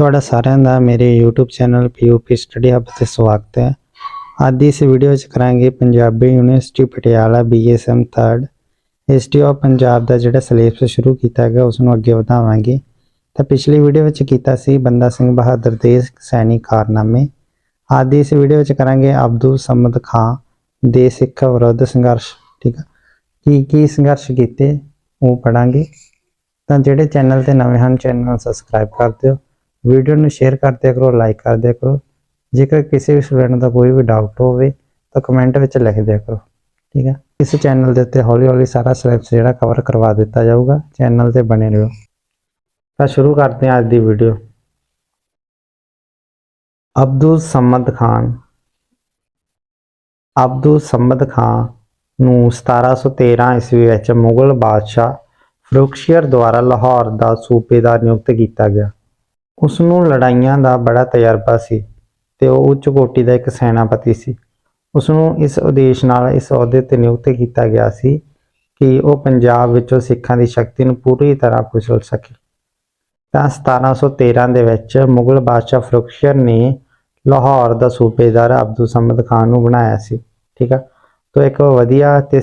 ਤੁਹਾਡਾ ਸਾਰਿਆਂ ਦਾ ਮੇਰੇ YouTube channel POP study hub ਤੇ ਸਵਾਗਤ ਹੈ। ਅੱਜ ਦੀ ਇਸ ਵੀਡੀਓ ਵਿੱਚ ਕਰਾਂਗੇ Punjabi university Patiala BSM 3rd history of Punjab ਦਾ ਜਿਹੜਾ ਸਿਲੇਬਸ ਸ਼ੁਰੂ ਕੀਤਾ ਗਿਆ ਉਸ ਨੂੰ ਅੱਗੇ ਵਧਾਵਾਂਗੇ। ਤਾਂ ਪਿਛਲੀ ਵੀਡੀਓ ਵਿੱਚ ਕੀਤਾ ਸੀ ਬੰਦਾ ਸਿੰਘ ਬਹਾਦਰ ਦੇ ਸੈਨਿਕ ਕਾਰਨਾਮੇ। ਅੱਜ ਦੀ ਇਸ ਵੀਡੀਓ ਵਿੱਚ ਕਰਾਂਗੇ ਅਬਦੁਲ ਸਮਦ ਖਾਂ ਦੇ ਸਿੱਖ ਵਿਰੁੱਧ ਸੰਘਰਸ਼, ਠੀਕ ਹੈ ਕੀ ਕੀ ਸੰਘਰਸ਼ ਕੀਤੇ, ਉਹ ਪੜਾਂਗੇ ਤਾਂ ਜਿਹੜੇ ਚੈਨਲ ਤੇ ਨਵੇਂ ਹਨ ਚੈਨਲ ਨੂੰ ਸਬਸਕ੍ਰਾਈਬ ਕਰ ਦਿਓ। ਵੀਡੀਓ ਨੂੰ ਸ਼ੇਅਰ ਕਰ ਕਰੋ ਲਾਈਕ ਕਰਦੇ ਕਰੋ। ਜੇਕਰ ਕਿਸੇ ਵੀ ਸਟੂਡੈਂਟ ਦਾ ਕੋਈ ਵੀ ਡਾਊਟ ਹੋਵੇ, ਤਾਂ ਕਮੈਂਟ ਵਿੱਚ ਲਿਖ ਦਿਆ ਕਰੋ। ਠੀਕ ਹੈ ਇਸ ਚੈਨਲ ਦੇ ਉੱਤੇ ਹੌਲੀ ਹੌਲੀ ਸਾਰਾ ਸਿਲੇਬਸ ਜਿਹੜਾ ਕਵਰ ਕਰਵਾ ਦਿੱਤਾ ਜਾਊਗਾ। ਚੈਨਲ ਤੇ ਬਣੇ ਰਹੋ। ਤਾਂ ਸ਼ੁਰੂ ਕਰਦੇ ਹਾਂ ਅੱਜ ਦੀ ਵੀਡੀਓ ਅਬਦੁਲ ਸਮਦ ਖਾਨ। ਅਬਦੁਲ ਸਮਦ ਖਾਨ ਨੂੰ 1713 ਈਸਵੀ ਵਿੱਚ ਮੁਗਲ ਬਾਦਸ਼ਾਹ ਫਰੁਖਸ਼ੀਰ ਦੁਆਰਾ ਲਾਹੌਰ ਦਾ ਸੂਬੇਦਾਰ ਨਿਯੁਕਤ ਕੀਤਾ ਗਿਆ। ਉਸ ਨੂੰ ਲੜਾਈਆਂ ਦਾ ਬੜਾ ਤਜਰਬਾ ਸੀ ਤੇ ਉਹ ਉੱਚ ਕੋਟੀ ਦਾ ਇੱਕ ਸੈਨਾਪਤੀ ਸੀ। ਉਸ ਨੂੰ ਇਸ ਉਦੇਸ਼ ਨਾਲ ਇਸ ਅਹੁਦੇ ਤੇ ਨਿਯੁਕਤ ਕੀਤਾ ਗਿਆ ਸੀ ਕਿ ਉਹ ਪੰਜਾਬ ਵਿੱਚੋਂ ਸਿੱਖਾਂ ਦੀ ਸ਼ਕਤੀ ਨੂੰ ਪੂਰੀ ਤਰ੍ਹਾਂ ਕੁਚਲ ਸਕੇ। ਤਾਂ 1713 ਦੇ ਵਿੱਚ ਮੁਗਲ ਬਾਦਸ਼ਾਹ ਫਰੁਖਸ਼ੀਰ ਨੇ ਲਾਹੌਰ ਦਾ ਸੂਬੇਦਾਰ ਅਬਦੁਲ ਸਮਦ ਖਾਨ ਨੂੰ ਬਣਾਇਆ ਸੀ, ਠੀਕ ਆ? ਤੋਂ ਇੱਕ ਵਧੀਆ ਤੇ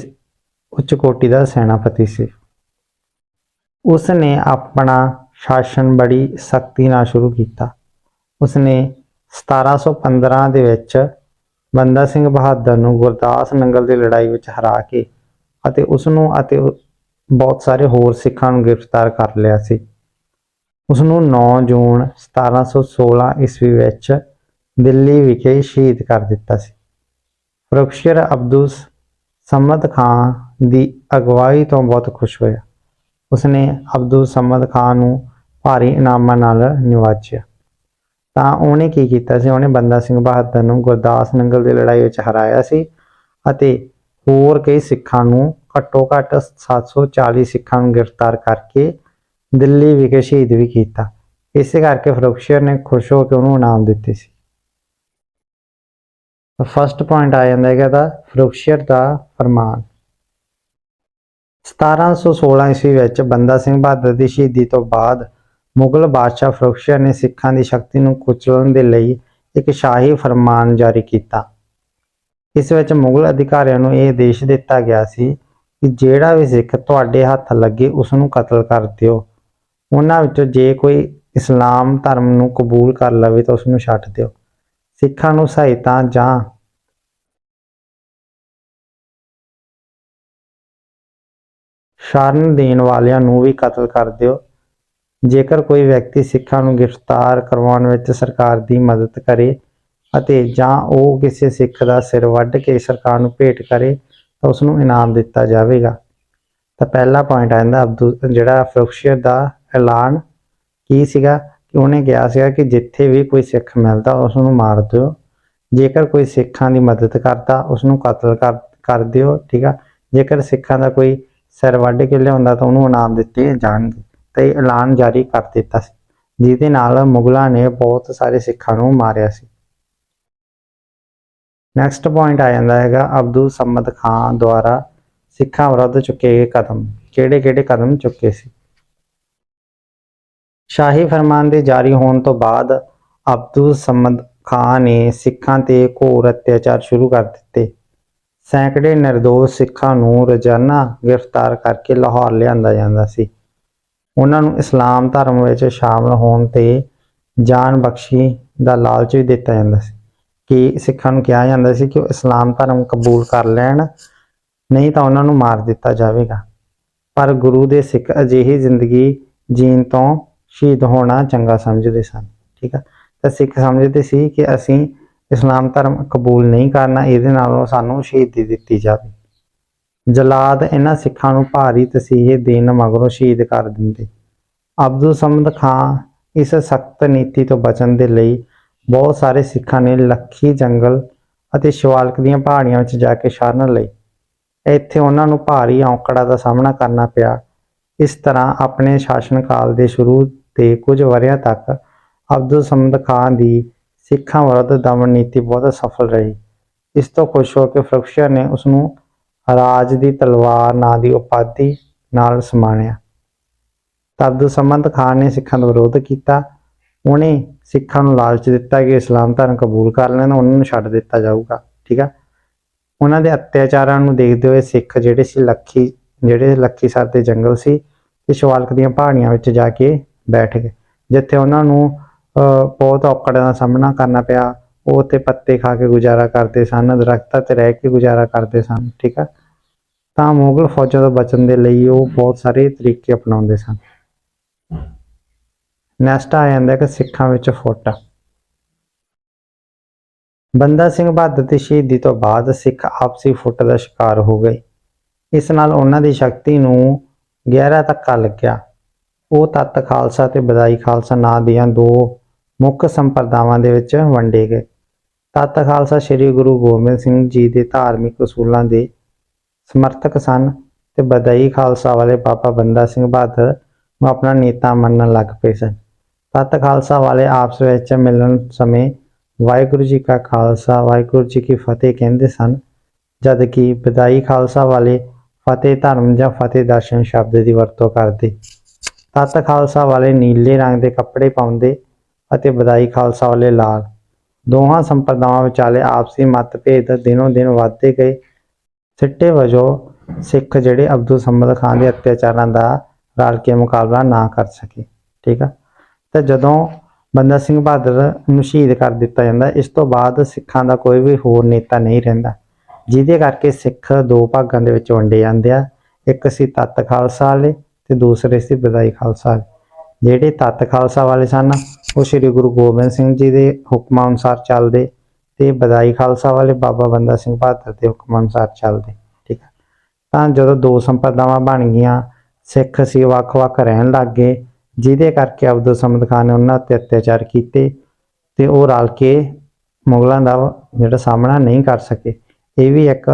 ਉੱਚ ਕੋਟੀ ਦਾ ਸੈਨਾਪਤੀ ਸੀ। ਉਸ ਨੇ ਆਪਣਾ ਸ਼ਾਸਨ ਬੜੀ ਸਖਤੀ ਨਾਲ ਸ਼ੁਰੂ ਕੀਤਾ। ਉਸ ਨੇ 1715 ਦੇ ਵਿੱਚ ਬੰਦਾ ਸਿੰਘ ਬਹਾਦਰ ਨੂੰ ਗੁਰਦਾਸ ਨੰਗਲ ਦੀ ਲੜਾਈ ਵਿੱਚ ਹਰਾ ਕੇ ਅਤੇ ਉਸ ਨੂੰ ਅਤੇ ਬਹੁਤ ਸਾਰੇ ਹੋਰ ਸਿੱਖਾਂ ਨੂੰ ਗ੍ਰਿਫਤਾਰ ਕਰ ਲਿਆ ਸੀ। ਉਸ ਨੂੰ 9 ਜੂਨ 1716 ਈਸਵੀ ਵਿੱਚ ਦਿੱਲੀ ਵਿਖੇ ਸ਼ਹੀਦ ਕਰ ਦਿੱਤਾ ਸੀ। ਫਰੁਖਸ਼ੀਰ ਅਬਦੁਲ ਸਮਦ ਖਾਨ ਦੀ ਅਗਵਾਈ ਤੋਂ ਬਹੁਤ ਖੁਸ਼ ਹੋਇਆ। ਉਸਨੇ ਅਬਦੁਲ ਸਮਦ ਖਾਨ ਨੂੰ ਭਾਰੀ ਇਨਾਮਾਂ ਨਾਲ ਨਿਵਾਜਿਆ। ਤਾਂ ਉਹਨੇ ਕੀ ਕੀਤਾ ਸੀ? ਉਹਨੇ ਬੰਦਾ ਸਿੰਘ ਬਹਾਦਰ ਨੂੰ ਗੁਰਦਾਸ ਨੰਗਲ ਦੀ ਲੜਾਈ ਵਿੱਚ ਹਰਾਇਆ ਸੀ ਅਤੇ ਹੋਰ ਕਈ ਸਿੱਖਾਂ ਨੂੰ ਘੱਟੋ ਘੱਟ 740 ਸਿੱਖਾਂ ਨੂੰ ਗ੍ਰਿਫਤਾਰ ਕਰਕੇ ਦਿੱਲੀ ਵਿਖੇ ਸ਼ਹੀਦ ਵੀ ਕੀਤਾ। ਇਸੇ ਕਰਕੇ ਫਰੁਖਸ਼ੀਰ ਨੇ ਖੁਸ਼ ਹੋ ਕੇ ਉਹਨੂੰ ਇਨਾਮ ਦਿੱਤੇ ਸੀ। ਫਸਟ ਪੁਆਇੰਟ ਆ ਜਾਂਦਾ ਹੈਗਾ ਦਾ ਫਰੁਖਸ਼ੀਰ ਦਾ ਫਰਮਾਨ। 1716 ਈਸਵੀ ਵਿੱਚ ਬੰਦਾ ਸਿੰਘ ਬਹਾਦਰ ਦੀ ਸ਼ਹੀਦੀ ਤੋਂ ਬਾਅਦ ਮੁਗਲ ਬਾਦਸ਼ਾਹ ਫਰੁਖਸ਼ੀਰ ਨੇ ਸਿੱਖਾਂ ਦੀ ਸ਼ਕਤੀ ਨੂੰ ਕੁਚਲਣ ਦੇ ਲਈ ਇੱਕ ਸ਼ਾਹੀ ਫਰਮਾਨ ਜਾਰੀ ਕੀਤਾ। ਇਸ ਵਿੱਚ ਮੁਗਲ ਅਧਿਕਾਰੀਆਂ ਨੂੰ ਇਹ ਆਦੇਸ਼ ਦਿੱਤਾ ਗਿਆ ਸੀ ਕਿ ਜਿਹੜਾ ਵੀ ਸਿੱਖ ਤੁਹਾਡੇ ਹੱਥ ਲੱਗੇ ਉਸ ਨੂੰ ਕਤਲ ਕਰ ਦਿਓ। ਉਹਨਾਂ ਵਿੱਚੋਂ ਜੇ ਕੋਈ ਇਸਲਾਮ ਧਰਮ ਨੂੰ ਕਬੂਲ ਕਰ ਲਵੇ ਤਾਂ ਉਸ ਨੂੰ ਛੱਡ ਦਿਓ। ਸਿੱਖਾਂ ਨੂੰ ਸਹਾਇਤਾ ਜਾਂ ਸ਼ਰਨ ਦੇਣ ਵਾਲਿਆਂ ਨੂੰ ਵੀ ਕਤਲ ਕਰ ਦਿਓ। ਜੇਕਰ ਕੋਈ ਵਿਅਕਤੀ ਸਿੱਖਾਂ ਨੂੰ ਗ੍ਰਿਫਤਾਰ ਕਰਵਾਉਣ ਵਿੱਚ ਸਰਕਾਰ ਦੀ ਮਦਦ ਕਰੇ ਅਤੇ ਜਾਂ ਉਹ ਕਿਸੇ ਸਿੱਖ ਦਾ ਸਿਰ ਵੱਢ ਕੇ ਸਰਕਾਰ ਨੂੰ ਭੇਟ ਕਰੇ, ਤਾਂ ਉਸ ਨੂੰ ਇਨਾਮ ਦਿੱਤਾ ਜਾਵੇਗਾ। ਤਾਂ ਪਹਿਲਾ ਪੁਆਇੰਟ ਆ ਜਾਂਦਾ ਅਬਦੁਲ, ਜਿਹੜਾ ਫਰੁਖਸ਼ੀਰ ਦਾ ਐਲਾਨ ਕੀ ਸੀਗਾ? ਕਿ ਉਹਨੇ ਕਿਹਾ ਸੀਗਾ ਕਿ ਜਿੱਥੇ ਵੀ ਕੋਈ ਸਿੱਖ ਮਿਲਦਾ ਉਸ ਨੂੰ ਮਾਰ ਦਿਓ। ਜੇਕਰ ਕੋਈ ਸਿੱਖਾਂ ਦੀ ਮਦਦ ਕਰਦਾ ਉਸ ਨੂੰ ਕਤਲ ਕਰ ਕਰ ਦਿਓ, ਠੀਕ ਆ? ਜੇਕਰ ਸਿੱਖਾਂ ਦਾ ਕੋਈ ਸਿਰ ਵੱਢ ਕੇ ਲਿਆਉਂਦਾ ਤਾਂ ਉਹਨੂੰ ਇਨਾਮ ਦਿੱਤੇ ਜਾਣਗੇ ਤੇ ਐਲਾਨ ਜਾਰੀ ਕਰ ਦਿੱਤਾ ਸੀ, ਜਿਹਦੇ ਨਾਲ ਮੁਗਲਾਂ ਨੇ ਬਹੁਤ ਸਾਰੇ ਸਿੱਖਾਂ ਨੂੰ ਮਾਰਿਆ ਸੀ। ਨੈਕਸਟ ਪੁਆਇੰਟ ਆ ਜਾਂਦਾ ਹੈਗਾ, ਅਬਦੁਲ ਸਮਦ ਖਾਨ ਦੁਆਰਾ ਸਿੱਖਾਂ ਵਿਰੁੱਧ ਚੁੱਕੇ ਗਏ ਕਦਮ ਕਿਹੜੇ-ਕਿਹੜੇ ਕਦਮ ਚੁੱਕੇ ਸੀ? ਸ਼ਾਹੀ ਫਰਮਾਨ ਦੇ ਜਾਰੀ ਹੋਣ ਤੋਂ ਬਾਅਦ ਅਬਦੁਲ ਸਮਦ ਖਾਨ ਨੇ ਸਿੱਖਾਂ ਤੇ ਘੋਰ ਅਤਿਆਚਾਰ ਸ਼ੁਰੂ ਕਰ ਦਿੱਤੇ। ਸੈਂਕੜੇ ਨਿਰਦੋਸ਼ ਸਿੱਖਾਂ ਨੂੰ ਰੋਜ਼ਾਨਾ ਗ੍ਰਿਫਤਾਰ ਕਰਕੇ ਲਾਹੌਰ ਲਿਆਂਦਾ ਜਾਂਦਾ ਸੀ। ਉਹਨਾਂ ਨੂੰ ਇਸਲਾਮ ਧਰਮ ਵਿੱਚ ਸ਼ਾਮਲ ਹੋਣ ਤੇ ਜਾਨ ਬਖਸ਼ੀ ਦਾ ਲਾਲਚ ਵੀ ਦਿੱਤਾ ਜਾਂਦਾ ਸੀ। ਕਿ ਸਿੱਖਾਂ ਨੂੰ ਕਿਹਾ ਜਾਂਦਾ ਸੀ ਕਿ ਉਹ ਇਸਲਾਮ ਧਰਮ ਕਬੂਲ ਕਰ ਲੈਣ, ਨਹੀਂ ਤਾਂ ਉਹਨਾਂ ਨੂੰ ਮਾਰ ਦਿੱਤਾ ਜਾਵੇਗਾ। ਪਰ ਗੁਰੂ ਦੇ ਸਿੱਖ ਅਜਿਹੀ ਜ਼ਿੰਦਗੀ ਜੀਣ ਤੋਂ ਸ਼ਹੀਦ ਹੋਣਾ ਚੰਗਾ ਸਮਝਦੇ ਸਨ, ਠੀਕ ਆ? ਤਾਂ ਸਿੱਖ ਸਮਝਦੇ ਸੀ ਕਿ ਅਸੀਂ ਇਸਲਾਮ ਧਰਮ ਕਬੂਲ ਨਹੀਂ ਕਰਨਾ, ਇਹਦੇ ਨਾਲੋਂ ਸਾਨੂੰ ਸ਼ਹੀਦੀ ਦਿੱਤੀ ਜਾਵੇ। ਜਲਾਦ ਇਹਨਾਂ ਸਿੱਖਾਂ ਨੂੰ ਭਾਰੀ ਤਸੀਹੇ ਦੇਣ ਮਗਰੋਂ ਸ਼ਹੀਦ ਕਰ ਦਿੰਦੇ। ਅਬਦੁਲ ਸਮਦ ਖਾਨ ਇਸ ਸਖਤ ਨੀਤੀ ਤੋਂ ਬਚਣ ਦੇ ਲਈ ਬਹੁਤ ਸਾਰੇ ਸਿੱਖਾਂ ਨੇ ਲੱਖੀ ਜੰਗਲ ਅਤੇ ਸ਼ਵਾਲਕ ਦੀਆਂ ਪਹਾੜੀਆਂ ਵਿੱਚ ਜਾ ਕੇ ਸ਼ਰਨ ਲਈ ਇੱਥੇ ਉਹਨਾਂ ਨੂੰ ਭਾਰੀ ਔਕੜਾਂ ਦਾ ਸਾਹਮਣਾ ਕਰਨਾ ਪਿਆ। ਇਸ ਤਰ੍ਹਾਂ ਆਪਣੇ ਸ਼ਾਸਨ ਕਾਲ ਦੇ ਸ਼ੁਰੂ ਦੇ ਕੁਝ ਵਰ੍ਹਿਆਂ ਤੱਕ ਅਬਦੁਲ ਸਮਦ ਖਾਨ ਦੀ ਸਿੱਖਾਂ ਵਿਰੁੱਧ ਦਮਨ ਨੀਤੀ ਬਹੁਤ ਸਫਲ ਰਹੀ। ਇਸ ਤੋਂ ਖੁਸ਼ ਹੋ ਕੇ ਫਰੁਖਸ਼ੀਰ ਨੇ ਉਸ ਨੂੰ ਰਾਜ ਦੀ ਤਲਵਾਰ ਨਾਂ ਦੀ ਉਪਾਧੀ ਨਾਲ ਸਮਾਣਿਆ। ਤਾਂ ਅਬਦੁਲ ਖਾਨ ਨੇ ਸਿੱਖਾਂ ਦਾ ਵਿਰੋਧ ਕੀਤਾ। ਉਹਨੇ ਸਿੱਖਾਂ ਨੂੰ ਲਾਲਚ ਦਿੱਤਾ ਕਿ ਇਸਲਾਮ ਧਰਮ ਕਬੂਲ ਕਰ ਲੈਣ, ਉਹਨਾਂ ਨੂੰ ਛੱਡ ਦਿੱਤਾ ਜਾਊਗਾ, ਠੀਕ ਆ? ਉਹਨਾਂ ਦੇ ਅਤਿਆਚਾਰਾਂ ਨੂੰ ਦੇਖਦੇ ਹੋਏ ਸਿੱਖ ਜਿਹੜੇ ਸੀ, ਲੱਖੀ, ਜਿਹੜੇ ਲੱਖੀ ਸਰ ਦੇ ਜੰਗਲ ਸੀ, ਤੇ ਸ਼ਿਵਾਲਕ ਦੀਆਂ ਪਹਾੜੀਆਂ ਵਿੱਚ ਜਾ ਕੇ ਬੈਠ ਗਏ, ਜਿੱਥੇ ਉਹਨਾਂ ਨੂੰ ਬਹੁਤ ਔਕੜਾਂ ਦਾ ਸਾਹਮਣਾ ਕਰਨਾ ਪਿਆ। ਉਹ ਤੇ ਪੱਤੇ ਖਾ ਕੇ ਗੁਜ਼ਾਰਾ ਕਰਦੇ ਸਨ, ਦਰਖਤਾਂ ਤੇ ਰਹਿ ਕੇ ਗੁਜ਼ਾਰਾ ਕਰਦੇ ਸਨ, ਠੀਕ ਆ? ਤਾਂ ਮੁਗਲ ਫੌਜਾਂ ਤੋਂ ਬਚਣ ਦੇ ਲਈ ਉਹ ਬਹੁਤ ਸਾਰੇ ਤਰੀਕੇ ਅਪਣਾਉਂਦੇ ਸਨ। ਨੈਕਸਟ ਆ ਜਾਂਦਾ ਕਿ ਸਿੱਖਾਂ ਵਿੱਚ ਫੁੱਟ। ਬੰਦਾ ਸਿੰਘ ਬਹਾਦਰ ਦੀ ਸ਼ਹੀਦੀ ਤੋਂ ਬਾਅਦ ਸਿੱਖ ਆਪਸੀ ਫੁੱਟ ਦਾ ਸ਼ਿਕਾਰ ਹੋ ਗਏ। ਇਸ ਨਾਲ ਉਹਨਾਂ ਦੀ ਸ਼ਕਤੀ ਨੂੰ ਗਹਿਰਾ ਧੱਕਾ ਲੱਗਿਆ। ਉਹ ਤੱਤ ਖਾਲਸਾ ਤੇ ਬਦਾਈ ਖਾਲਸਾ ਨਾਂ ਦੀਆਂ ਦੋ ਮੁੱਖ ਸੰਪਰਦਾਵਾਂ ਦੇ ਵਿੱਚ ਵੰਡੇ ਗਏ। ਤੱਤ ਖਾਲਸਾ ਸ੍ਰੀ ਗੁਰੂ ਗੋਬਿੰਦ ਸਿੰਘ ਜੀ ਦੇ ਧਾਰਮਿਕ ਅਸੂਲਾਂ ਦੇ ਸਮਰਥਕ ਸਨ ਤੇ ਬਦਾਈ ਖਾਲਸਾ ਵਾਲੇ ਬਾਬਾ ਬੰਦਾ ਸਿੰਘ ਬਹਾਦਰ ਨੂੰ ਆਪਣਾ ਨੇਤਾ ਮੰਨਣ ਲੱਗ ਪਏ ਸਨ। ਤੱਤ ਖਾਲਸਾ ਵਾਲੇ ਆਪਸ ਵਿੱਚ ਮਿਲਣ ਸਮੇਂ ਵਾਹਿਗੁਰੂ ਜੀ ਕਾ ਖਾਲਸਾ, ਵਾਹਿਗੁਰੂ ਜੀ ਕੀ ਫਤਿਹ ਕਹਿੰਦੇ ਸਨ, ਜਦ ਕਿ ਬਦਾਈ ਖਾਲਸਾ ਵਾਲੇ ਫਤਿਹ ਧਰਮ ਜਾਂ ਫਤਿਹ ਦਰਸ਼ਨ ਸ਼ਬਦ ਦੀ ਵਰਤੋਂ ਕਰਦੇ। ਤੱਤ ਖਾਲਸਾ ਵਾਲੇ ਨੀਲੇ ਰੰਗ ਦੇ ਕੱਪੜੇ ਪਾਉਂਦੇ ਅਤੇ ਬਦਾਈ ਖਾਲਸਾ ਵਾਲੇ ਲਾਲ। ਦੋਹਾਂ ਸੰਪਰਦਾਵਾਂ ਵਿਚਾਲੇ ਆਪਸੀ ਮਤਭੇਦ ਦਿਨੋਂ ਦਿਨ ਵੱਧਦੇ ਗਏ। ਸਿੱਟੇ ਵਜੋਂ ਸਿੱਖ ਜਿਹੜੇ ਅਬਦੁਲ ਸਮਦ ਖਾਨ ਦੇ ਅਤਿਆਚਾਰਾਂ ਦਾ ਰਲ ਕੇ ਮੁਕਾਬਲਾ ਨਾ ਕਰ ਸਕੇ। ਠੀਕ ਆ? ਤੇ ਜਦੋਂ ਬੰਦਾ ਸਿੰਘ ਬਹਾਦਰ ਨੂੰ ਸ਼ਹੀਦ ਕਰ ਦਿੱਤਾ ਜਾਂਦਾ, ਇਸ ਤੋਂ ਬਾਅਦ ਸਿੱਖਾਂ ਦਾ ਕੋਈ ਵੀ ਹੋਰ ਨੇਤਾ ਨਹੀਂ ਰਹਿੰਦਾ, ਜਿਹਦੇ ਕਰਕੇ ਸਿੱਖ ਦੋ ਭਾਗਾਂ ਦੇ ਵਿੱਚ ਵੰਡੇ ਜਾਂਦੇ ਆ। ਇੱਕ ਸੀ ਤੱਤ ਖਾਲਸਾ ਵਾਲੇ ਤੇ ਦੂਸਰੇ ਸੀ ਬਦਾਈ ਖਾਲਸਾ ਵਾਲੇ। ਜਿਹੜੇ ਤੱਤ ਖਾਲਸਾ ਵਾਲੇ ਸਨ ਉਹ ਸ੍ਰੀ ਗੁਰੂ ਗੋਬਿੰਦ ਸਿੰਘ ਜੀ ਦੇ ਹੁਕਮਾਂ ਅਨੁਸਾਰ ਚੱਲਦੇ ਤੇ ਬਦਾਈ ਖਾਲਸਾ ਵਾਲੇ ਬਾਬਾ ਬੰਦਾ ਸਿੰਘ ਬਹਾਦਰ ਦੇ ਹੁਕਮਾਂ ਅਨੁਸਾਰ ਚੱਲਦੇ, ਠੀਕ ਹੈ ਤਾਂ ਜਦੋਂ ਦੋ ਸੰਪਰਦਾਵਾਂ ਬਣ ਗਈਆਂ, ਸਿੱਖ ਸੀ ਵੱਖ-ਵੱਖ ਰਹਿਣ ਲੱਗ ਗਏ, ਜਿਹਦੇ ਕਰਕੇ ਅਬਦੁਲ ਸਮਦ ਖਾਨ ਨੇ ਉਹਨਾਂ ਤੇ ਅਤਿਆਚਾਰ ਕੀਤੇ ਤੇ ਉਹ ਰਲ ਕੇ ਮੁਗਲਾਂ ਦਾ ਜਿਹੜਾ ਸਾਹਮਣਾ ਨਹੀਂ ਕਰ ਸਕੇ, ਇਹ ਵੀ ਇੱਕ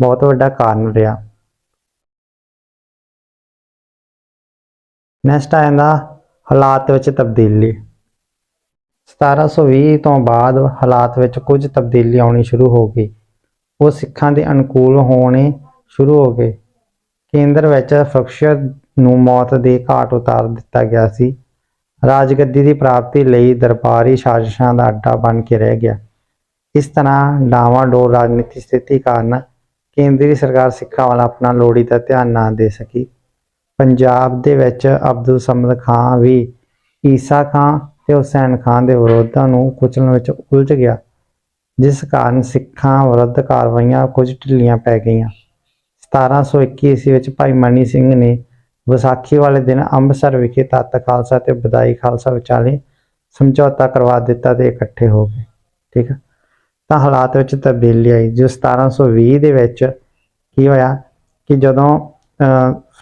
ਬਹੁਤ ਵੱਡਾ ਕਾਰਨ ਰਿਹਾ। ਨੈਕਸਟ ਆ ਜਾਂਦਾ ਹਾਲਾਤ ਵਿੱਚ ਤਬਦੀਲੀ। 1720 ਤੋਂ ਬਾਅਦ ਹਾਲਾਤ ਵਿੱਚ ਕੁਝ ਤਬਦੀਲੀ ਆਉਣੀ ਸ਼ੁਰੂ ਹੋ ਗਈ। ਉਹ ਸਿੱਖਾਂ ਦੇ ਅਨੁਕੂਲ ਹੋਣੇ ਸ਼ੁਰੂ ਹੋ ਗਏ। ਕੇਂਦਰ ਵਿੱਚ ਫਕਸ਼ਰ ਨੂੰ ਮੌਤ ਦੇ ਘਾਟ ਉਤਾਰ ਦਿੱਤਾ ਗਿਆ ਸੀ। ਰਾਜਗੱਦੀ ਦੀ ਪ੍ਰਾਪਤੀ ਲਈ ਦਰਬਾਰੀ ਸਾਜ਼ਿਸ਼ਾਂ ਦਾ ਅੱਡਾ ਬਣ ਕੇ ਰਹਿ ਗਿਆ। ਇਸ ਤਰ੍ਹਾਂ ਡਾਵਾਂਡੋਲ ਰਾਜਨੀਤੀ ਸਥਿਤੀ ਕਾਰਨ ਕੇਂਦਰੀ ਸਰਕਾਰ ਸਿੱਖਾਂ ਵੱਲ ਆਪਣਾ ਲੋੜੀਂਦਾ ਧਿਆਨ ਨਾ ਦੇ ਸਕੀ। ਪੰਜਾਬ ਦੇ ਵਿੱਚ ਅਬਦੁਲ ਸਮਦ ਖਾਨ ਵੀ ਈਸਾ ਖਾਨ ਤੇ ਹੁਸੈਨ ਖਾਨ ਦੇ ਵਿਰੋਧਾਂ ਨੂੰ ਕੁਚਲਣ ਵਿੱਚ ਉਲਝ ਗਿਆ, ਜਿਸ ਕਾਰਨ ਸਿੱਖਾਂ ਵਿਰੁੱਧ ਕਾਰਵਾਈਆਂ ਕੁਝ ਢਿੱਲੀਆਂ ਪੈ ਗਈਆਂ। 1721 ਈਸਵੀ ਵਿੱਚ ਭਾਈ ਮਨੀ ਸਿੰਘ ਨੇ ਵਿਸਾਖੀ ਵਾਲੇ ਦਿਨ ਅੰਮ੍ਰਿਤਸਰ ਵਿਖੇ ਤੱਤ ਖਾਲਸਾ ਤੇ ਬਦਾਈ ਖਾਲਸਾ ਵਿਚਾਲੇ ਸਮਝੌਤਾ ਕਰਵਾ ਦਿੱਤਾ ਤੇ ਇਕੱਠੇ ਹੋ ਗਏ, ਠੀਕ ਹੈ ਤਾਂ ਹਾਲਾਤ ਵਿੱਚ ਤਬਦੀਲੀ ਆਈ, ਜੋ 1720 ਦੇ ਵਿੱਚ ਕੀ ਹੋਇਆ ਕਿ ਜਦੋਂ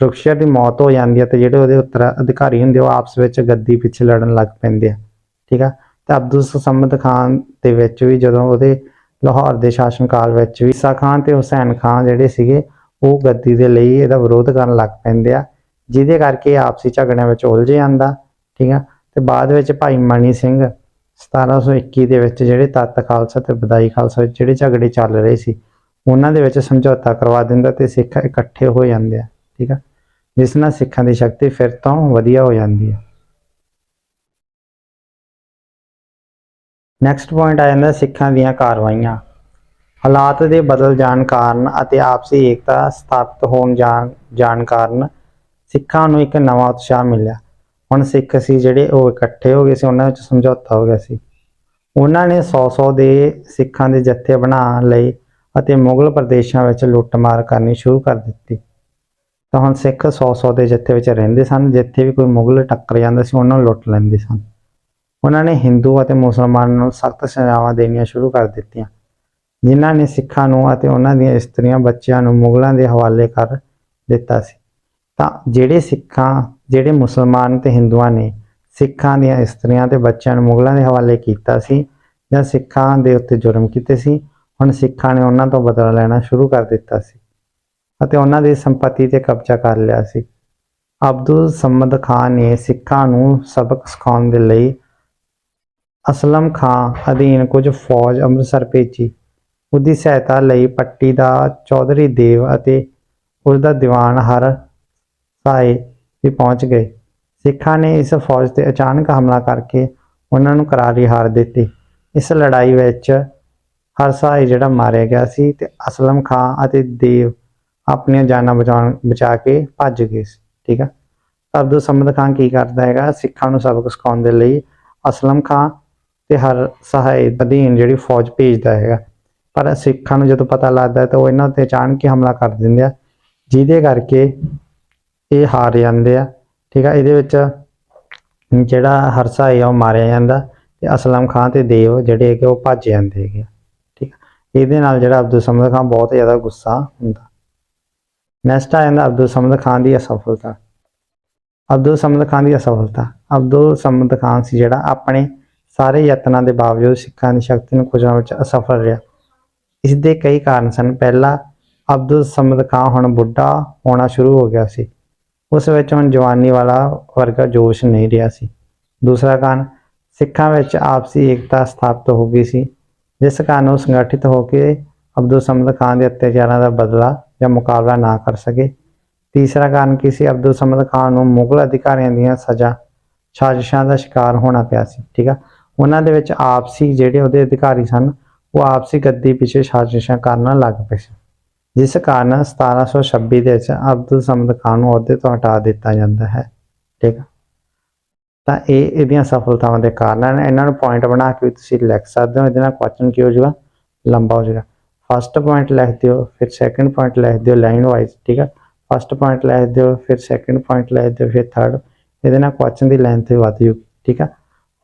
ਫਰੁਖਸ਼ਰ ਦੀ ਮੌਤ ਹੋ ਜਾਂਦੀ ਹੈ ਤੇ ਜਿਹੜੇ ਉਹਦੇ ਉੱਤਰ ਅਧਿਕਾਰੀ ਹੁੰਦੇ ਉਹ ਆਪਸ ਵਿੱਚ ਗੱਦੀ ਪਿੱਛੇ ਲੜਨ ਲੱਗ ਪੈਂਦੇ ਆ। ਠੀਕ ਆ? ਤੇ ਅਬਦੁਲ ਸਮਦ ਖਾਨ ਦੇ ਵਿੱਚ ਵੀ ਜਦੋਂ ਉਹਦੇ ਲਾਹੌਰ ਦੇ ਸ਼ਾਸਨ ਕਾਲ ਵਿੱਚ ਵੀ ਈਸਾ ਖਾਨ ਤੇ ਹੁਸੈਨ ਖਾਨ ਜਿਹੜੇ ਸੀਗੇ, ਉਹ ਗੱਦੀ ਦੇ ਲਈ ਇਹਦਾ ਵਿਰੋਧ ਕਰਨ ਲੱਗ ਪੈਂਦੇ ਆ, ਜਿਹਦੇ ਕਰਕੇ ਆਪਸੀ ਝਗੜਿਆਂ ਵਿੱਚ ਉਲਝ ਜਾਂਦਾ। ਠੀਕ ਆ? ਤੇ ਬਾਅਦ ਵਿੱਚ ਭਾਈ ਮਣੀ ਸਿੰਘ 1721 ਦੇ ਵਿੱਚ ਜਿਹੜੇ ਤੱਤ ਖਾਲਸਾ ਤੇ ਬਦਾਈ ਖਾਲਸਾ ਵਿੱਚ ਜਿਹੜੇ ਝਗੜੇ ਚੱਲ ਰਹੇ ਸੀ, ਉਹਨਾਂ ਦੇ ਵਿੱਚ ਸਮਝੌਤਾ ਕਰਵਾ ਦਿੰਦਾ ਤੇ ਸਿੱਖ ਇਕੱਠੇ ਹੋ ਜਾਂਦੇ ਆ। ਠੀਕ ਆ? ਜਿਸ ਨਾਲ ਸਿੱਖਾਂ ਦੀ ਸ਼ਕਤੀ ਫਿਰ ਤੋਂ ਵਧੀਆ ਹੋ ਜਾਂਦੀ ਹੈ। ਨੈਕਸਟ ਪੁਆਇੰਟ ਆ ਜਾਂਦਾ ਸਿੱਖਾਂ ਦੀਆਂ ਕਾਰਵਾਈਆਂ। ਹਾਲਾਤ ਦੇ ਬਦਲ ਜਾਣ ਕਾਰਨ ਅਤੇ ਆਪਸੀ ਏਕਤਾ ਸਥਾਪਿਤ ਹੋਣ ਜਾਣ ਜਾਣ ਕਾਰਨ ਸਿੱਖਾਂ ਨੂੰ ਇੱਕ ਨਵਾਂ ਉਤਸ਼ਾਹ ਮਿਲਿਆ। ਹੁਣ ਸਿੱਖ ਸੀ ਜਿਹੜੇ ਉਹ ਇਕੱਠੇ ਹੋ ਗਏ ਸੀ, ਉਹਨਾਂ ਵਿੱਚ ਸਮਝੌਤਾ ਹੋ ਗਿਆ ਸੀ। ਉਹਨਾਂ ਨੇ 100-100 ਦੇ ਸਿੱਖਾਂ ਦੇ ਜੱਥੇ ਬਣਾ ਲਏ ਅਤੇ ਮੁਗਲ ਪ੍ਰਦੇਸ਼ਾਂ ਵਿੱਚ ਲੁੱਟਮਾਰ ਕਰਨੀ ਸ਼ੁਰੂ ਕਰ ਦਿੱਤੀ। ਤਾਂ ਹੁਣ ਸਿੱਖ 100-100 ਦੇ ਜੱਥੇ ਵਿੱਚ ਰਹਿੰਦੇ ਸਨ, ਜਿੱਥੇ ਵੀ ਕੋਈ ਮੁਗਲ ਟੱਕਰ ਜਾਂਦਾ ਸੀ, ਉਹਨਾਂ ਨੂੰ ਲੁੱਟ ਲੈਂਦੇ ਸਨ। ਉਹਨਾਂ ਨੇ ਹਿੰਦੂ ਅਤੇ ਮੁਸਲਮਾਨਾਂ ਨੂੰ ਸਖਤ ਸਜ਼ਾਵਾਂ ਦੇਣੀਆਂ ਸ਼ੁਰੂ ਕਰ ਦਿੱਤੀਆਂ। ਜਿਨ੍ਹਾਂ ਨੇ ਸਿੱਖਾਂ ਨੂੰ ਅਤੇ ਉਹਨਾਂ ਦੀਆਂ ਇਸਤਰੀਆਂ ਬੱਚਿਆਂ ਨੂੰ ਮੁਗਲਾਂ ਦੇ ਹਵਾਲੇ ਕਰ ਦਿੱਤਾ ਸੀ। ਤਾਂ ਜਿਹੜੇ ਸਿੱਖਾਂ, ਜਿਹੜੇ ਮੁਸਲਮਾਨ ਤੇ ਹਿੰਦੂਆਂ ਨੇ ਸਿੱਖਾਂ ਦੀਆਂ ਇਸਤਰੀਆਂ ਤੇ ਬੱਚਿਆਂ ਨੂੰ ਮੁਗਲਾਂ ਦੇ ਹਵਾਲੇ ਕੀਤਾ ਸੀ ਜਾਂ ਸਿੱਖਾਂ ਦੇ ਉੱਤੇ ਜ਼ੁਲਮ ਕੀਤੇ ਸੀ, ਹੁਣ ਸਿੱਖਾਂ ਨੇ ਉਹਨਾਂ ਤੋਂ ਬਦਲਾ ਲੈਣਾ ਸ਼ੁਰੂ ਕਰ ਦਿੱਤਾ ਸੀ। ਅਤੇ ਉਹਨਾਂ ਦੀ ਸੰਪਤੀ ਤੇ ਕਬਜ਼ਾ ਕਰ ਲਿਆ ਸੀ। ਅਬਦੁਲ ਸਮਦ ਖਾਨ ਨੇ ਸਿੱਖਾਂ ਨੂੰ ਸਬਕ ਸਿਖਾਉਣ ਦੇ ਲਈ ਅਸਲਮ ਖਾਨ ਅਧੀਨ ਕੁਝ ਫੌਜ ਅੰਮ੍ਰਿਤਸਰ ਭੇਜੀ। ਉਹਦੀ ਸਹਾਇਤਾ ਲਈ ਪੱਟੀ ਦਾ ਚੌਧਰੀ ਦੇਵ ਅਤੇ ਉਸ ਦਾ ਦੀਵਾਨ ਹਰ ਸਾਏ ਵੀ ਪਹੁੰਚ ਗਏ। ਸਿੱਖਾਂ ਨੇ ਇਸ ਫੌਜ ਤੇ ਅਚਾਨਕ ਹਮਲਾ ਕਰਕੇ ਉਹਨਾਂ ਨੂੰ ਕਰਾਰੀ ਹਾਰ ਦਿੱਤੀ। ਇਸ ਲੜਾਈ ਵਿੱਚ ਹਰ ਹਰਸਾਈ ਜਿਹੜਾ ਮਾਰਿਆ ਗਿਆ ਸੀ ਤੇ ਅਸਲਮ ਖਾਂ ਅਤੇ ਦੇਵ ਆਪਣੀਆਂ ਜਾਨਾਂ ਬਚਾਉਣ ਬਚਾ ਕੇ ਭੱਜ ਗਏ ਸੀ ਠੀਕ ਆ? ਤਾਂ ਅਬਦੁਲ ਸਮਦ ਖਾਨ ਕੀ ਕਰਦਾ ਹੈਗਾ? ਸਿੱਖਾਂ ਨੂੰ ਸਬਕ ਸਿਖਾਉਣ ਦੇ ਲਈ ਅਸਲਮ ਖਾਂ ਤੇ ਹਰ ਸਹਾਇ ਅਧੀਨ ਜਿਹੜੀ ਫੌਜ ਭੇਜਦਾ ਹੈਗਾ। ਪਰ ਸਿੱਖਾਂ ਨੂੰ ਜਦੋਂ ਪਤਾ ਲੱਗਦਾ ਤਾਂ ਉਹ ਇਹਨਾਂ ਤੇ ਅਚਾਨਕ ਹੀ ਹਮਲਾ ਕਰ ਦਿੰਦੇ ਆ ਜਿਹਦੇ ਕਰਕੇ ਇਹ ਹਾਰ ਜਾਂਦੇ ਆ ਠੀਕ ਆ? ਇਹਦੇ ਵਿੱਚ ਜਿਹੜਾ ਹਰਸਾਈ ਆ ਉਹ ਮਾਰਿਆ ਜਾਂਦਾ ਤੇ ਅਸਲਮ ਖਾਨ ਤੇ ਦੇਵ ਜਿਹੜੇ ਹੈਗੇ ਉਹ ਭੱਜ ਜਾਂਦੇ ਹੈਗੇ ਆ, ਠੀਕ ਆ? ਇਹਦੇ ਨਾਲ ਜਿਹੜਾ ਅਬਦੁਲ ਸਮਦ ਖਾਨ ਬਹੁਤ ਜ਼ਿਆਦਾ ਗੁੱਸਾ ਹੁੰਦਾ। ਨੈਕਸਟ ਆ ਜਾਂਦਾ ਅਬਦੁਲ ਸਮਦ ਖਾਨ ਦੀ ਅਸਫਲਤਾ। ਅਬਦੁਲ ਸਮਦ ਖਾਨ ਦੀ ਅਸਫਲਤਾ। ਅਬਦੁਲ ਸਮਦ ਖਾਨ ਸੀ ਜਿਹੜਾ ਆਪਣੇ ਸਾਰੇ ਯਤਨਾਂ ਦੇ ਬਾਵਜੂਦ ਸਿੱਖਾਂ ਦੀ ਸ਼ਕਤੀ ਨੂੰ ਖੁਜਾਉਣ ਵਿੱਚ ਅਸਫਲ ਰਿਹਾ। ਇਸ ਦੇ ਕਈ ਕਾਰਨ ਸਨ। ਪਹਿਲਾ, ਅਬਦੁਲ ਸਮਦ ਖਾਨ ਹੁਣ ਬੁੱਢਾ ਹੋਣਾ ਸ਼ੁਰੂ ਹੋ ਗਿਆ ਸੀ। ਉਸ ਵਿੱਚ ਹੁਣ ਜਵਾਨੀ ਵਾਲਾ ਵਰਗਾ ਜੋਸ਼ ਨਹੀਂ ਰਿਹਾ ਸੀ। ਦੂਸਰਾ ਕਾਰਨ, ਸਿੱਖਾਂ ਵਿੱਚ ਆਪਸੀ ਏਕਤਾ ਸਥਾਪਿਤ ਹੋ ਗਈ ਸੀ। ਜਿਸ ਕਾਰਨ ਉਹ ਸੰਗਠਿਤ ਹੋ ਕੇ ਅਬਦੁਲ ਸਮਦ ਖਾਨ ਦੇ ਅਤਿਆਚਾਰਾਂ ਦਾ ਬਦਲਾ ਜਾਂ ਮੁਕਾਬਲਾ ਨਾ ਕਰ ਸਕੇ। ਤੀਸਰਾ ਕਾਰਨ ਕੀ ਸੀ? ਅਬਦੁਲ ਸਮਦ ਖਾਨ ਨੂੰ ਮੁਗਲ ਅਧਿਕਾਰੀਆਂ ਦੀਆਂ ਸਜ਼ਾ, ਸਾਜ਼ਿਸ਼ਾਂ ਦਾ ਸ਼ਿਕਾਰ ਹੋਣਾ ਪਿਆ ਸੀ, ਠੀਕ ਆ? ਉਹਨਾਂ ਦੇ ਵਿੱਚ ਆਪਸੀ ਜਿਹੜੇ ਉਹਦੇ ਅਧਿਕਾਰੀ ਸਨ, ਉਹ ਆਪਸੀ ਗੱਦੀ ਪਿੱਛੇ ਸਾਜ਼ਿਸ਼ਾਂ ਕਰਨ ਲੱਗ ਪਏ ਸੀ। ਜਿਸ ਕਾਰਨ 1726 ਦੇ ਵਿੱਚ ਅਬਦੁਲ ਸਮਦ ਖਾਨ ਨੂੰ ਅਹੁਦੇ ਤੋਂ ਹਟਾ ਦਿੱਤਾ ਜਾਂਦਾ ਹੈ, ਠੀਕ ਆ? ਤਾਂ ਇਹ ਇਹਦੀਆਂ ਸਫਲਤਾਵਾਂ ਦੇ ਕਾਰਨ ਹਨ ਇਹਨਾਂ ਨੂੰ ਪੁਆਇੰਟ ਬਣਾ ਕੇ ਵੀ ਤੁਸੀਂ ਲਿਖ ਸਕਦੇ ਹੋ। ਇਹਦੇ ਨਾਲ ਕੁਐਸਚਨ ਕੀ ਹੋ ਜਾਊਗਾ? ਲੰਬਾ ਹੋ ਜਾਏਗਾ ਫਸਟ ਪੁਆਇੰਟ ਲਿਖ ਦਿਓ, ਫਿਰ ਸੈਕੰਡ ਪੁਆਇੰਟ ਲਿਖ ਦਿਓ ਲਾਈਨ ਵਾਈਜ਼ ਠੀਕ ਆ? ਫਸਟ ਪੁਆਇੰਟ ਲਿਖ ਦਿਓ, ਫਿਰ ਸੈਕੰਡ ਪੁਆਇੰਟ ਲਿਖ ਦਿਓ, ਫਿਰ ਥਰਡ ਇਹਦੇ ਨਾਲ ਕੁਐਸਚਨ ਦੀ ਲੈਂਥ ਵੀ ਵੱਧ ਜੂਗੀ ਠੀਕ ਆ?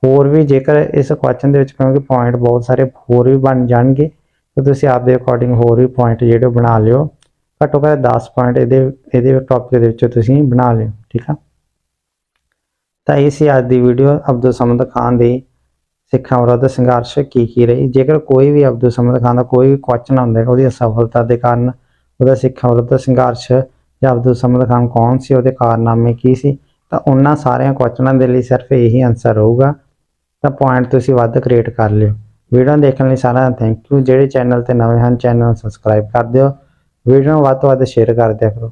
ਹੋਰ ਵੀ ਜੇਕਰ ਇਸ ਕੁਐਸਚਨ ਦੇ ਵਿੱਚ ਕਿਉਂਕਿ ਪੁਆਇੰਟ ਬਹੁਤ ਸਾਰੇ ਹੋਰ ਵੀ ਬਣ ਜਾਣਗੇ, ਤਾਂ ਤੁਸੀਂ ਆਪਦੇ ਅਕੋਰਡਿੰਗ ਹੋਰ ਵੀ ਪੁਆਇੰਟ ਜਿਹੜੇ ਬਣਾ ਲਿਓ। ਘੱਟੋ ਘੱਟ 10 ਪੁਆਇੰਟ ਇਹਦੇ ਇਹਦੇ ਟੌਪਿਕ ਦੇ ਵਿੱਚ ਤੁਸੀਂ ਬਣਾ ਲਿਓ, ਠੀਕ ਆ? ਤਾਂ ਇਹ ਸੀ ਅੱਜ ਦੀ ਵੀਡੀਓ ਅਬਦੁਲ ਸਮਦ ਖਾਨ ਦੀ ਸਿੱਖਾਂ ਵਿਰੁੱਧ ਸੰਘਰਸ਼ ਕੀ ਕੀ ਰਹੀ? ਜੇਕਰ ਕੋਈ ਵੀ ਅਬਦੁਲ ਸਮਦ ਖਾਨ ਦਾ ਕੋਈ ਵੀ ਕੁਐਸਚਨ ਆਉਂਦਾ ਹੈ ਉਹਦੀ ਅਸਫਲਤਾ ਦੇ ਕਾਰਨ ਉਹਦਾ ਸਿੱਖਾਂ ਵਿਰੁੱਧ ਸੰਘਰਸ਼ ਜਾਂ ਅਬਦੁਲ ਸਮਦ ਖਾਨ ਕੌਣ ਸੀ, ਉਹਦੇ ਕਾਰਨਾਮੇ ਕੀ ਸੀ, ਤਾਂ ਉਹਨਾਂ ਸਾਰਿਆਂ ਕੁਐਸਚਨਾਂ ਦੇ ਲਈ ਸਿਰਫ ਇਹੀ ਆਨਸਰ ਹੋਊਗਾ ਤਾਂ ਪੁਆਇੰਟ ਤੁਸੀਂ ਵੱਧ ਕ੍ਰੀਏਟ ਕਰ ਲਿਓ। ਵੀਡੀਓ ਦੇਖਣ ਲਈ ਸਾਰਿਆਂ ਦਾ ਥੈਂਕ ਯੂ ਜਿਹੜੇ ਚੈਨਲ ਤੇ ਨਵੇਂ ਹਨ ਚੈਨਲ ਨੂੰ ਸਬਸਕ੍ਰਾਈਬ ਕਰ ਦਿਓ। ਵੀਡੀਓ ਨੂੰ ਵੱਧ ਤੋਂ ਵੱਧ ਸ਼ੇਅਰ ਕਰ ਦਿਆ ਕਰੋ।